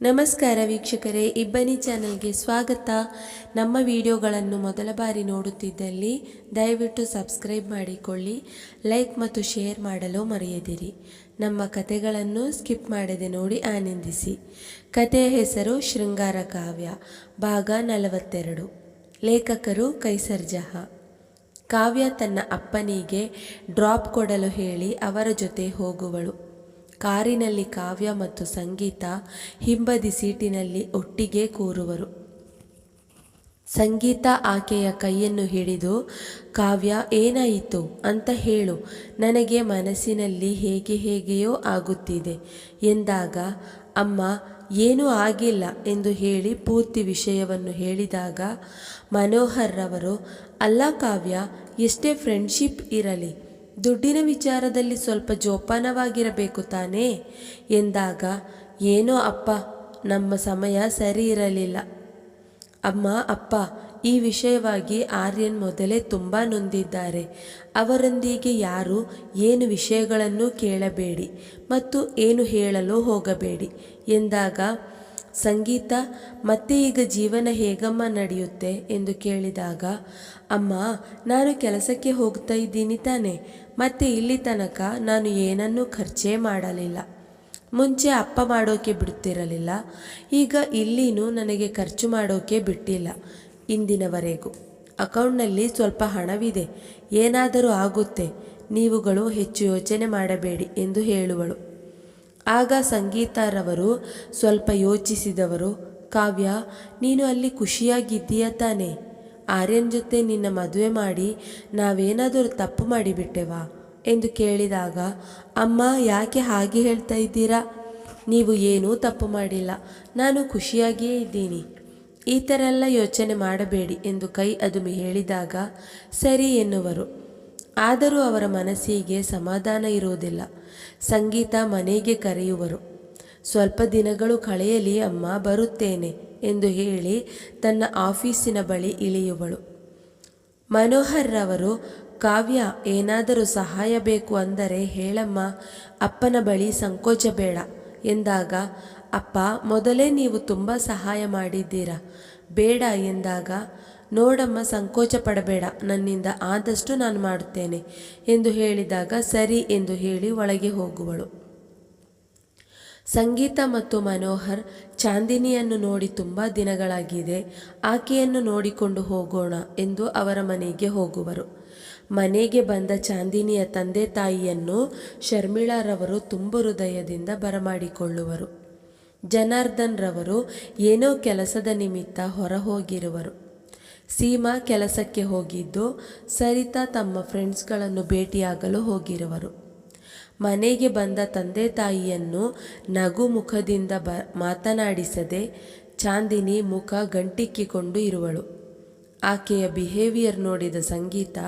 ನಮಸ್ಕಾರ ವೀಕ್ಷಕರೇ, ಇಬ್ಬನಿ ಚಾನಲ್ಗೆ ಸ್ವಾಗತ. ನಮ್ಮ ವಿಡಿಯೋಗಳನ್ನು ಮೊದಲ ಬಾರಿ ನೋಡುತ್ತಿದ್ದಲ್ಲಿ ದಯವಿಟ್ಟು ಸಬ್ಸ್ಕ್ರೈಬ್ ಮಾಡಿಕೊಳ್ಳಿ, ಲೈಕ್ ಮತ್ತು ಶೇರ್ ಮಾಡಲು ಮರೆಯದಿರಿ. ನಮ್ಮ ಕತೆಗಳನ್ನು ಸ್ಕಿಪ್ ಮಾಡದೆ ನೋಡಿ ಆನಂದಿಸಿ. ಕತೆಯ ಹೆಸರು ಶೃಂಗಾರ ಕಾವ್ಯ, ಭಾಗ ನಲವತ್ತೆರಡು. ಲೇಖಕರು ಕೈಸರ್ ಜಹಾ. ಕಾವ್ಯ ತನ್ನ ಅಪ್ಪನಿಗೆ ಡ್ರಾಪ್ ಕೊಡಲು ಹೇಳಿ ಅವರ ಜೊತೆ ಹೋಗುವಳು. ಕಾರಿನಲ್ಲಿ ಕಾವ್ಯ ಮತ್ತು ಸಂಗೀತ ಹಿಂಬದಿ ಸೀಟಿನಲ್ಲಿ ಒಟ್ಟಿಗೆ ಕೂರುವರು. ಸಂಗೀತ ಆಕೆಯ ಕೈಯನ್ನು ಹಿಡಿದು, ಕಾವ್ಯ, ಏನಾಯಿತು ಅಂತ ಹೇಳು. ನನಗೆ ಮನಸ್ಸಿನಲ್ಲಿ ಹೇಗೆ ಹೇಗೆಯೋ ಆಗುತ್ತಿದೆ ಎಂದಾಗ, ಅಮ್ಮ, ಏನೂ ಆಗಿಲ್ಲ ಎಂದು ಹೇಳಿ ಪೂರ್ತಿ ವಿಷಯವನ್ನು ಹೇಳಿದಾಗ, ಮನೋಹರ್ ರವರು, ಅಲ್ಲ ಕಾವ್ಯ, ಎಷ್ಟೇ ಫ್ರೆಂಡ್ಶಿಪ್ ಇರಲಿ ದುಡ್ಡಿನ ವಿಚಾರದಲ್ಲಿ ಸ್ವಲ್ಪ ಜೋಪಾನವಾಗಿರಬೇಕು ತಾನೇ? ಎಂದಾಗ, ಏನೋ ಅಪ್ಪ, ನಮ್ಮ ಸಮಯ ಸರಿ ಇರಲಿಲ್ಲ. ಅಮ್ಮ, ಅಪ್ಪ, ಈ ವಿಷಯವಾಗಿ ಆರ್ಯನ್ ಮೊದಲೇ ತುಂಬ ನೊಂದಿದ್ದಾರೆ. ಅವರೊಂದಿಗೆ ಯಾರು ಏನು ವಿಷಯಗಳನ್ನು ಕೇಳಬೇಡಿ ಮತ್ತು ಏನು ಹೇಳಲು ಹೋಗಬೇಡಿ ಎಂದಾಗ, ಸಂಗೀತ, ಮತ್ತೆ ಈಗ ಜೀವನ ಹೇಗಮ್ಮ ನಡೆಯುತ್ತೆ? ಎಂದು ಕೇಳಿದಾಗ, ಅಮ್ಮ, ನಾನು ಕೆಲಸಕ್ಕೆ ಹೋಗ್ತಾ ಇದ್ದೀನಿ ತಾನೆ. ಮತ್ತೆ ಇಲ್ಲಿ ತನಕ ನಾನು ಏನನ್ನೂ ಖರ್ಚೇ ಮಾಡಲಿಲ್ಲ. ಮುಂಚೆ ಅಪ್ಪ ಮಾಡೋಕೆ ಬಿಡ್ತಿರಲಿಲ್ಲ. ಈಗ ಇಲ್ಲಿನೂ ನನಗೆ ಖರ್ಚು ಮಾಡೋಕೆ ಬಿಟ್ಟಿಲ್ಲ ಇಂದಿನವರೆಗೂ. ಅಕೌಂಟ್ನಲ್ಲಿ ಸ್ವಲ್ಪ ಹಣವಿದೆ. ಏನಾದರೂ ಆಗುತ್ತೆ. ನೀವುಗಳು ಹೆಚ್ಚು ಯೋಚನೆ ಮಾಡಬೇಡಿ ಎಂದು ಹೇಳುವಳು. ಆಗ ಸಂಗೀತಾರವರು ಸ್ವಲ್ಪ ಯೋಚಿಸಿದವರು, ಕಾವ್ಯ, ನೀನು ಅಲ್ಲಿ ಖುಷಿಯಾಗಿದ್ದೀಯ ತಾನೆ? ಆರ್ಯನ್ ಜೊತೆ ನಿನ್ನ ಮದುವೆ ಮಾಡಿ ನಾವೇನಾದರೂ ತಪ್ಪು ಮಾಡಿಬಿಟ್ಟೆವಾ? ಎಂದು ಕೇಳಿದಾಗ, ಅಮ್ಮ, ಯಾಕೆ ಹಾಗೆ ಹೇಳ್ತಾ ಇದ್ದೀರಾ? ನೀವು ಏನೂ ತಪ್ಪು ಮಾಡಿಲ್ಲ. ನಾನು ಖುಷಿಯಾಗಿಯೇ ಇದ್ದೀನಿ. ಈ ಥರ ಎಲ್ಲ ಯೋಚನೆ ಮಾಡಬೇಡಿ ಎಂದು ಕೈ ಅದುಮಿ ಹೇಳಿದಾಗ, ಸರಿ ಎನ್ನುವರು. ಆದರೂ ಅವರ ಮನಸ್ಸಿಗೆ ಸಮಾಧಾನ ಇರುವುದಿಲ್ಲ ಸಂಗೀತ ಮನೆಗೆ ಕರೆಯುವರು. ಸ್ವಲ್ಪ ದಿನಗಳು ಕಳೆಯಲಿ ಅಮ್ಮ, ಬರುತ್ತೇನೆ. ಎಂದು ಹೇಳಿ ತನ್ನ ಆಫೀಸಿನ ಬಳಿ ಇಳಿಯುವಳು. ಮನೋಹರ್ರವರು, ಕಾವ್ಯ, ಏನಾದರೂ ಸಹಾಯ ಬೇಕು ಅಂದರೆ ಹೇಳಮ್ಮ, ಅಪ್ಪನ ಬಳಿ ಸಂಕೋಚ ಬೇಡ ಎಂದಾಗ, ಅಪ್ಪ, ಮೊದಲೇ ನೀವು ತುಂಬ ಸಹಾಯ ಮಾಡಿದ್ದೀರಾ? ಬೇಡ ಎಂದಾಗ, ನೋಡಮ್ಮ, ಸಂಕೋಚ ಪಡಬೇಡ, ನನ್ನಿಂದ ಆದಷ್ಟು ನಾನು ಮಾಡುತ್ತೇನೆ ಎಂದು ಹೇಳಿದಾಗ ಸರಿ ಎಂದು ಹೇಳಿ ಒಳಗೆ ಹೋಗುವಳು. ಸಂಗೀತ ಮತ್ತು ಮನೋಹರ್ ಚಾಂದಿನಿಯನ್ನು ನೋಡಿ ತುಂಬ ದಿನಗಳಾಗಿದೆ. ಆಕೆಯನ್ನು ನೋಡಿಕೊಂಡು ಹೋಗೋಣ ಎಂದು ಅವರ ಮನೆಗೆ ಹೋಗುವರು. ಮನೆಗೆ ಬಂದ ಚಾಂದಿನಿಯ ತಂದೆ ತಾಯಿಯನ್ನು ಶರ್ಮಿಳಾರವರು ತುಂಬ ಹೃದಯದಿಂದ ಬರಮಾಡಿಕೊಳ್ಳುವರು. ಜನಾರ್ದನ್ ರವರು ಏನೋ ಕೆಲಸದ ನಿಮಿತ್ತ ಹೊರ ಹೋಗಿರುವರು ಸೀಮಾ ಕೆಲಸಕ್ಕೆ ಹೋಗಿದ್ದು ಸರಿತಾ ತಮ್ಮ ಫ್ರೆಂಡ್ಸ್ಗಳನ್ನು ಭೇಟಿಯಾಗಲು ಹೋಗಿರುವರು. ಮನೆಗೆ ಬಂದ ತಂದೆ ತಾಯಿಯನ್ನು ನಗು ಮುಖದಿಂದ ಬ, ಮಾತನಾಡಿಸದೆ ಚಾಂದಿನಿ ಮುಖ ಗಂಟಿಕ್ಕಿಕೊಂಡು ಇರುವಳು. ಆಕೆಯ ಬಿಹೇವಿಯರ್ ನೋಡಿದ ಸಂಗೀತ,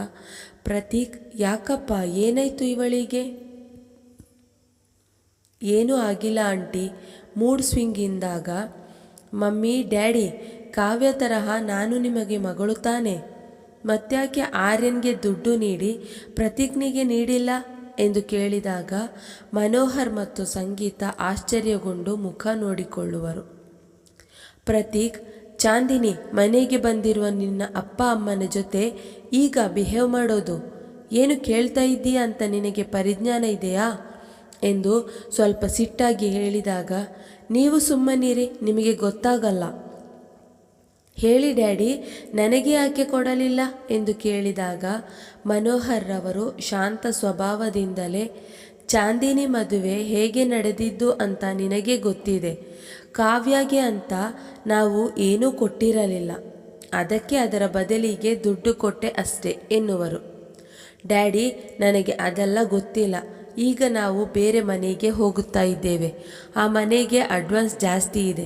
ಪ್ರತೀಕ್, ಯಾಕಪ್ಪ, ಏನಾಯ್ತು ಇವಳಿಗೆ? ಏನೂ ಆಗಿಲ್ಲ ಆಂಟಿ. ಮೂಡ್ ಸ್ವಿಂಗ್ ಇಂದಾಗ, ಮಮ್ಮಿ, ಡ್ಯಾಡಿ, ಕಾವ್ಯ ತರಹ ನಾನು ನಿಮಗೆ ಮಗಳು ತಾನೆ. ಮತ್ತ್ಯಾಕೆ ಆರ್ಯನ್ಗೆ ದುಡ್ಡು ನೀಡಿ, ಪ್ರತೀಕ್ನಿಗೆ ನೀಡಿಲ್ಲ? ಎಂದು ಕೇಳಿದಾಗ ಮನೋಹರ್ ಮತ್ತು ಸಂಗೀತ ಆಶ್ಚರ್ಯಗೊಂಡು ಮುಖ ನೋಡಿಕೊಳ್ಳುವರು. ಪ್ರತೀಕ್, ಚಾಂದಿನಿ, ಮನೆಗೆ ಬಂದಿರುವ ನಿನ್ನ ಅಪ್ಪ ಅಮ್ಮನ ಜೊತೆ ಈಗ ಬಿಹೇವ್ ಮಾಡೋದು, ಏನು ಕೇಳ್ತಾ ಇದ್ದೀಯಾ ಅಂತ ನಿನಗೆ ಪರಿಜ್ಞಾನ ಇದೆಯಾ? ಎಂದು ಸ್ವಲ್ಪ ಸಿಟ್ಟಾಗಿ ಹೇಳಿದಾಗ, ನೀವು ಸುಮ್ಮನಿರಿ, ನಿಮಗೆ ಗೊತ್ತಾಗಲ್ಲ. ಹೇಳಿ, ಡ್ಯಾಡಿ, ನನಗೆ ಯಾಕೆ ಕೊಡಲಿಲ್ಲ ಎಂದು ಕೇಳಿದಾಗ ಮನೋಹರ್ ರವರು ಶಾಂತ ಸ್ವಭಾವದಿಂದಲೇ, ಚಾಂದಿನಿ ಮದುವೆ ಹೇಗೆ ನಡೆದಿದ್ದು ಅಂತ ನಿನಗೆ ಗೊತ್ತಿದೆ. ಕಾವ್ಯಗೆ ಅಂತ ನಾವು ಏನೂ ಕೊಟ್ಟಿರಲಿಲ್ಲ. ಅದಕ್ಕೆ ಅದರ ಬದಲಿಗೆ ದುಡ್ಡು ಕೊಟ್ಟೆ ಅಷ್ಟೇ ಎನ್ನುವರು. ಡ್ಯಾಡಿ, ನನಗೆ ಅದೆಲ್ಲ ಗೊತ್ತಿಲ್ಲ. ಈಗ ನಾವು ಬೇರೆ ಮನೆಗೆ ಹೋಗುತ್ತಾ ಇದ್ದೇವೆ. ಆ ಮನೆಗೆ ಅಡ್ವಾನ್ಸ್ ಜಾಸ್ತಿ ಇದೆ.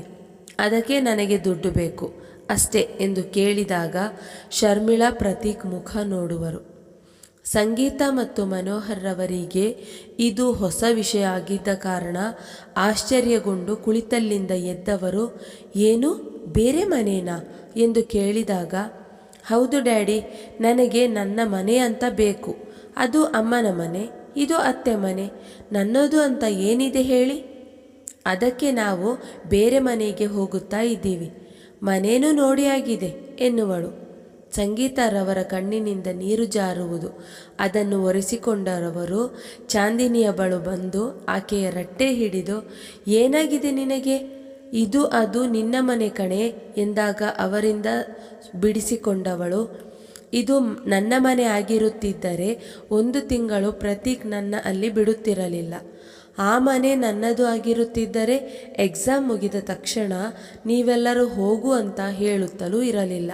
ಅದಕ್ಕೆ ನನಗೆ ದುಡ್ಡು ಬೇಕು. ಅಷ್ಟೇ ಎಂದು ಕೇಳಿದಾಗ ಶರ್ಮಿಳಾ ಪ್ರತೀಕ್ ಮುಖ ನೋಡುವರು. ಸಂಗೀತ ಮತ್ತು ಮನೋಹರ್ರವರಿಗೆ ಇದು ಹೊಸ ವಿಷಯ ಆಗಿದ್ದ ಕಾರಣ ಆಶ್ಚರ್ಯಗೊಂಡು ಕುಳಿತಲ್ಲಿಂದ ಎದ್ದವರು, ಏನು? ಬೇರೆ ಮನೇನಾ? ಎಂದು ಕೇಳಿದಾಗ, ಹೌದು ಡ್ಯಾಡಿ, ನನಗೆ ನನ್ನ ಮನೆ ಅಂತ ಬೇಕು. ಅದು ಅಮ್ಮನ ಮನೆ, ಇದು ಅತ್ತೆ ಮನೆ. ನನ್ನದು ಅಂತ ಏನಿದೆ ಹೇಳಿ? ಅದಕ್ಕೆ ನಾವು ಬೇರೆ ಮನೆಗೆ ಹೋಗುತ್ತಾ ಇದ್ದೀವಿ. ಮನೇನೂ ನೋಡಿ ಆಗಿದೆ ಎನ್ನುವಳು. ಸಂಗೀತರವರ ಕಣ್ಣಿನಿಂದ ನೀರು ಜಾರುವುದು. ಅದನ್ನು ಒರೆಸಿಕೊಂಡರವರು ಚಾಂದಿನಿಯ ಬಳು ಬಂದು ಆಕೆಯ ರಟ್ಟೆ ಹಿಡಿದು, ಏನಾಗಿದೆ ನಿನಗೆ? ಇದು ಅದು ನಿನ್ನ ಮನೆ ಕಣೆ ಎಂದಾಗ ಅವರಿಂದ ಬಿಡಿಸಿಕೊಂಡವಳು ಇದು ನನ್ನ ಮನೆ ಆಗಿರುತ್ತಿದ್ದರೆ ಒಂದು ತಿಂಗಳು ಪ್ರತೀಕ್ ನನ್ನ ಅಲ್ಲಿ ಬಿಡುತ್ತಿರಲಿಲ್ಲ. ಆ ಮನೆ ನನ್ನದು ಆಗಿರುತ್ತಿದ್ದರೆ ಎಕ್ಸಾಮ್ ಮುಗಿದ ತಕ್ಷಣ ನೀವೆಲ್ಲರೂ ಹೋಗು ಅಂತ ಹೇಳುತ್ತಲೂ ಇರಲಿಲ್ಲ.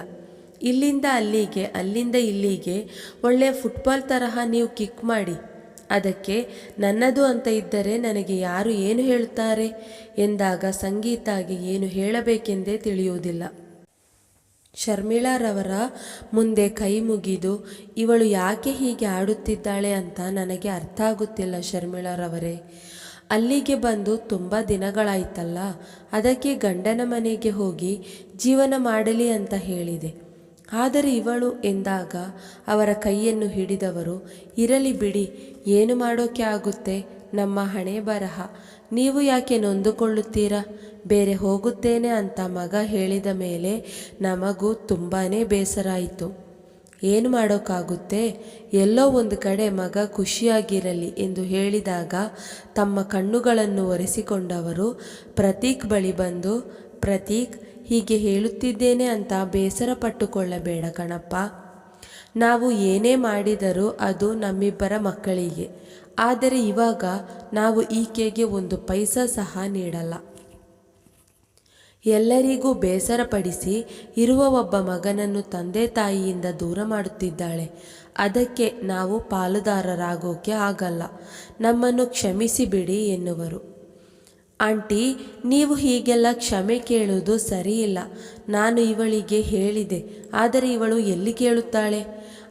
ಇಲ್ಲಿಂದ ಅಲ್ಲಿಗೆ, ಅಲ್ಲಿಂದ ಇಲ್ಲಿಗೆ ಒಳ್ಳೆಯ ಫುಟ್ಬಾಲ್ ತರಹ ನೀವು ಕಿಕ್ ಮಾಡಿ. ಅದಕ್ಕೆ ನನ್ನದು ಅಂತ ಇದ್ದರೆ ನನಗೆ ಯಾರು ಏನು ಹೇಳುತ್ತಾರೆ? ಎಂದಾಗ ಸಂಗೀತಾಗೆ ಏನು ಹೇಳಬೇಕೆಂದೇ ತಿಳಿಯುವುದಿಲ್ಲ. ಶರ್ಮಿಳಾರವರ ಮುಂದೆ ಕೈ ಮುಗಿದು, ಇವಳು ಯಾಕೆ ಹೀಗೆ ಆಡುತ್ತಿದ್ದಾಳೆ ಅಂತ ನನಗೆ ಅರ್ಥ ಆಗುತ್ತಿಲ್ಲ ಶರ್ಮಿಳಾರವರೇ. ಅಲ್ಲಿಗೆ ಬಂದು ತುಂಬ ದಿನಗಳಾಯ್ತಲ್ಲ, ಅದಕ್ಕೆ ಗಂಡನ ಮನೆಗೆ ಹೋಗಿ ಜೀವನ ಮಾಡಲಿ ಅಂತ ಹೇಳಿದೆ. ಆದರೆ ಇವಳು ಎಂದಾಗ ಅವರ ಕೈಯನ್ನು ಹಿಡಿದವರು, ಇರಲಿ ಬಿಡಿ, ಏನು ಮಾಡೋಕೆ ಆಗುತ್ತೆ? ನಮ್ಮ ಹಣೆ ಬರಹ. ನೀವು ಯಾಕೆ ನೊಂದುಕೊಳ್ಳುತ್ತೀರಾ? ಬೇರೆ ಹೋಗುತ್ತೇನೆ ಅಂತ ಮಗ ಹೇಳಿದ ಮೇಲೆ ನಮಗೂ ತುಂಬಾ ಬೇಸರ ಆಯಿತು ಏನು ಮಾಡೋಕ್ಕಾಗುತ್ತೆ? ಎಲ್ಲೋ ಒಂದು ಕಡೆ ಮಗ ಖುಷಿಯಾಗಿರಲಿ ಎಂದು ಹೇಳಿದಾಗ ತಮ್ಮ ಕಣ್ಣುಗಳನ್ನು ಒರೆಸಿಕೊಂಡವರು, ಪ್ರತೀಕ್ ಬಳಿ ಬಂದು, ಪ್ರತೀಕ್, ಹೀಗೆ ಹೇಳುತ್ತಿದ್ದೇನೆ ಅಂತ ಬೇಸರ ಪಟ್ಟುಕೊಳ್ಳಬೇಡ ಕಣಪ್ಪ. ನಾವು ಏನೇ ಮಾಡಿದರೂ ಅದು ನಮ್ಮಿಬ್ಬರ ಮಕ್ಕಳಿಗೆ. ಆದರೆ ಇವಾಗ ನಾವು ಈಕೆಗೆ ಒಂದು ಪೈಸಾ ಸಹ ನೀಡಲ್ಲ. ಎಲ್ಲರಿಗೂ ಬೇಸರಪಡಿಸಿ ಇರುವ ಒಬ್ಬ ಮಗನನ್ನು ತಂದೆ ತಾಯಿಯಿಂದ ದೂರ ಮಾಡುತ್ತಿದ್ದಾಳೆ. ಅದಕ್ಕೆ ನಾವು ಪಾಲುದಾರರಾಗೋಕೆ ಆಗಲ್ಲ. ನಮ್ಮನ್ನು ಕ್ಷಮಿಸಿಬಿಡಿ ಎನ್ನುವರು. ಆಂಟಿ, ನೀವು ಹೀಗೆಲ್ಲ ಕ್ಷಮೆ ಕೇಳುವುದು ಸರಿಯಿಲ್ಲ. ನಾನು ಇವಳಿಗೆ ಹೇಳಿದೆ, ಆದರೆ ಇವಳು ಎಲ್ಲಿ ಕೇಳುತ್ತಾಳೆ?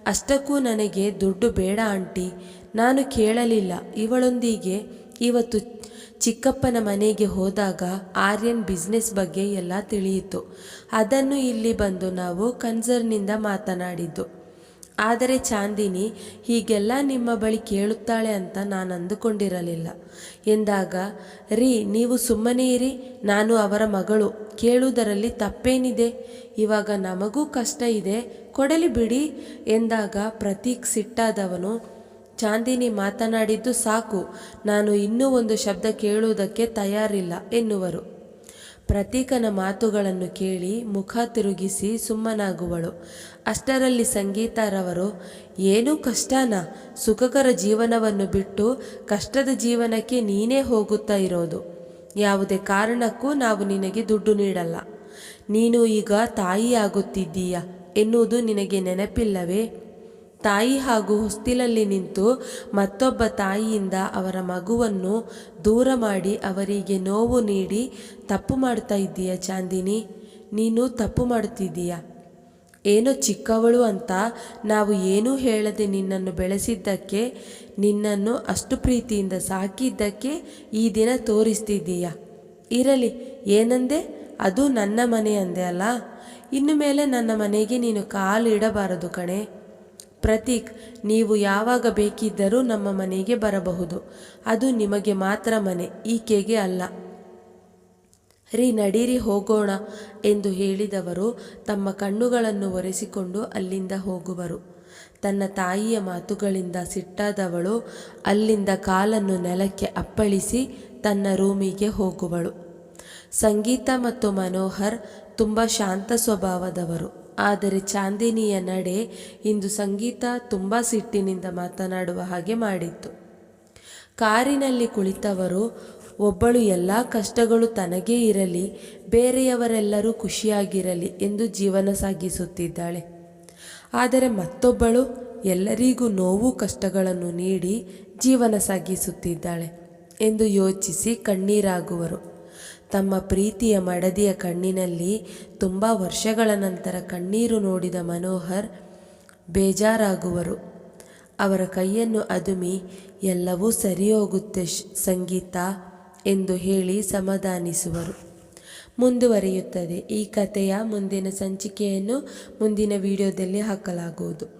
ಅಷ್ಟಕ್ಕೂ ನನಗೆ ದುಡ್ಡು ಬೇಡ ಆಂಟಿ. ನಾನು ಕೇಳಲಿಲ್ಲ. ಇವಳೊಂದಿಗೆ ಇವತ್ತು ಚಿಕ್ಕಪ್ಪನ ಮನೆಗೆ ಹೋದಾಗ ಆರ್ಯನ್ ಬಿಸ್ನೆಸ್ ಬಗ್ಗೆ ಎಲ್ಲ ತಿಳಿಯಿತು. ಅದನ್ನು ಇಲ್ಲಿ ಬಂದು ನಾವು ಕನ್ಸರ್ನಿಂದ ಮಾತನಾಡಿದ್ದು. ಆದರೆ ಚಾಂದಿನಿ, ಹೀಗೆಲ್ಲ ನಿಮ್ಮ ಬಳಿ ಕೇಳುತ್ತಾಳೆ ಅಂತ ನಾನು ಅಂದುಕೊಂಡಿರಲಿಲ್ಲ. ಎಂದಾಗ, ರೀ, ನೀವು ಸುಮ್ಮನೆ ಇರಿ, ನಾನು ಅವರ ಮಗಳು. ಕೇಳುವುದರಲ್ಲಿ ತಪ್ಪೇನಿದೆ? ಇವಾಗ ನಮಗೂ ಕಷ್ಟ ಇದೆ, ಕೊಡಲಿ ಬಿಡಿ ಎಂದಾಗ ಪ್ರತೀಕ್ ಸಿಟ್ಟಾದವನು, ಚಾಂದಿನಿ ಮಾತನಾಡಿದ್ದು ಸಾಕು, ನಾನು ಇನ್ನೂ ಒಂದು ಶಬ್ದ ಕೇಳುವುದಕ್ಕೆ ತಯಾರಿಲ್ಲ ಎನ್ನುವರು. ಪ್ರತೀಕನ ಮಾತುಗಳನ್ನು ಕೇಳಿ ಮುಖ ತಿರುಗಿಸಿ ಸುಮ್ಮನಾಗುವಳು. ಅಷ್ಟರಲ್ಲಿ ಸಂಗೀತಾರವರು, ಏನೂ ಕಷ್ಟನಾ? ಸುಖಕರ ಜೀವನವನ್ನು ಬಿಟ್ಟು ಕಷ್ಟದ ಜೀವನಕ್ಕೆ ನೀನೇ ಹೋಗುತ್ತಾ ಇರೋದು. ಯಾವುದೇ ಕಾರಣಕ್ಕೂ ನಾವು ನಿನಗೆ ದುಡ್ಡು ನೀಡಲ್ಲ. ನೀನು ಈಗ ತಾಯಿಯಾಗುತ್ತಿದ್ದೀಯ? ಎನ್ನುವುದು ನಿನಗೆ ನೆನಪಿಲ್ಲವೇ? ತಾಯಿ ಹಾಗೂ ಹೊಸ್ತಿಲಲ್ಲಿ ನಿಂತು ಮತ್ತೊಬ್ಬ ತಾಯಿಯಿಂದ ಅವರ ಮಗುವನ್ನು ದೂರ ಮಾಡಿ ಅವರಿಗೆ ನೋವು ನೀಡಿ, ತಪ್ಪು ಮಾಡ್ತಾ ಇದ್ದೀಯ ಚಾಂದಿನಿ? ನೀನು ತಪ್ಪು ಮಾಡುತ್ತಿದ್ದೀಯ ಏನೋ ಚಿಕ್ಕವಳು ಅಂತ ನಾವು ಏನೂ ಹೇಳದೆ ನಿನ್ನನ್ನು ಬೆಳೆಸಿದ್ದಕ್ಕೆ, ನಿನ್ನನ್ನು ಅಷ್ಟು ಪ್ರೀತಿಯಿಂದ ಸಾಕಿದ್ದಕ್ಕೆ ಈ ದಿನ ತೋರಿಸ್ತಿದ್ದೀಯ? ಇರಲಿ, ಏನಂದೆ? ಅದು ನನ್ನ ಮನೆ ಅಂದೆ ಅಲ್ಲ? ಇನ್ನು ಮೇಲೆ ನನ್ನ ಮನೆಗೆ ನೀನು ಕಾಲು ಇಡಬಾರದು ಕಣೆ. ಪ್ರತೀಕ್, ನೀವು ಯಾವಾಗ ಬೇಕಿದ್ದರೂ ನಮ್ಮ ಮನೆಗೆ ಬರಬಹುದು. ಅದು ನಿಮಗೆ ಮಾತ್ರ ಮನೆ, ಈಕೆಗೆ ಅಲ್ಲ. ರೀ, ನಡೀರಿ ಹೋಗೋಣ ಎಂದು ಹೇಳಿದವರು ತಮ್ಮ ಕಣ್ಣುಗಳನ್ನು ಒರೆಸಿಕೊಂಡು ಅಲ್ಲಿಂದ ಹೋಗುವರು. ತನ್ನ ತಾಯಿಯ ಮಾತುಗಳಿಂದ ಸಿಟ್ಟಾದವಳು ಅಲ್ಲಿಂದ ಕಾಲನ್ನು ನೆಲಕ್ಕೆ ಅಪ್ಪಳಿಸಿ ತನ್ನ ರೂಮಿಗೆ ಹೋಗುವಳು. ಸಂಗೀತ ಮತ್ತು ಮನೋಹರ್ ತುಂಬ ಶಾಂತ ಸ್ವಭಾವದವರು. ಆದರೆ ಚಾಂದಿನಿಯ ನಡೆ ಇಂದು ಸಂಗೀತ ತುಂಬ ಸಿಟ್ಟಿನಿಂದ ಮಾತನಾಡುವ ಹಾಗೆ ಮಾಡಿತ್ತು. ಕಾರಿನಲ್ಲಿ ಕುಳಿತವರು, ಒಬ್ಬಳು ಎಲ್ಲ ಕಷ್ಟಗಳು ತನಗೇ ಇರಲಿ, ಬೇರೆಯವರೆಲ್ಲರೂ ಖುಷಿಯಾಗಿರಲಿ ಎಂದು ಜೀವನ ಸಾಗಿಸುತ್ತಿದ್ದಾಳೆ. ಆದರೆ ಮತ್ತೊಬ್ಬಳು ಎಲ್ಲರಿಗೂ ನೋವು ಕಷ್ಟಗಳನ್ನು ನೀಡಿ ಜೀವನ ಸಾಗಿಸುತ್ತಿದ್ದಾಳೆ ಎಂದು ಯೋಚಿಸಿ ಕಣ್ಣೀರಾಗುವರು. ತಮ್ಮ ಪ್ರೀತಿಯ ಮಡದಿಯ ಕಣ್ಣಿನಲ್ಲಿ ತುಂಬ ವರ್ಷಗಳ ನಂತರ ಕಣ್ಣೀರು ನೋಡಿದ ಮನೋಹರ್ ಬೇಜಾರಾಗುವರು. ಅವರ ಕೈಯನ್ನು ಅದುಮಿ, ಎಲ್ಲವೂ ಸರಿ ಹೋಗುತ್ತೆ ಸಂಗೀತ ಎಂದು ಹೇಳಿ ಸಮಾಧಾನಿಸುವರು. ಮುಂದುವರಿಯುತ್ತದೆ. ಈ ಕಥೆಯ ಮುಂದಿನ ಸಂಚಿಕೆಯನ್ನು ಮುಂದಿನ ವಿಡಿಯೋದಲ್ಲಿ ಹಾಕಲಾಗುವುದು.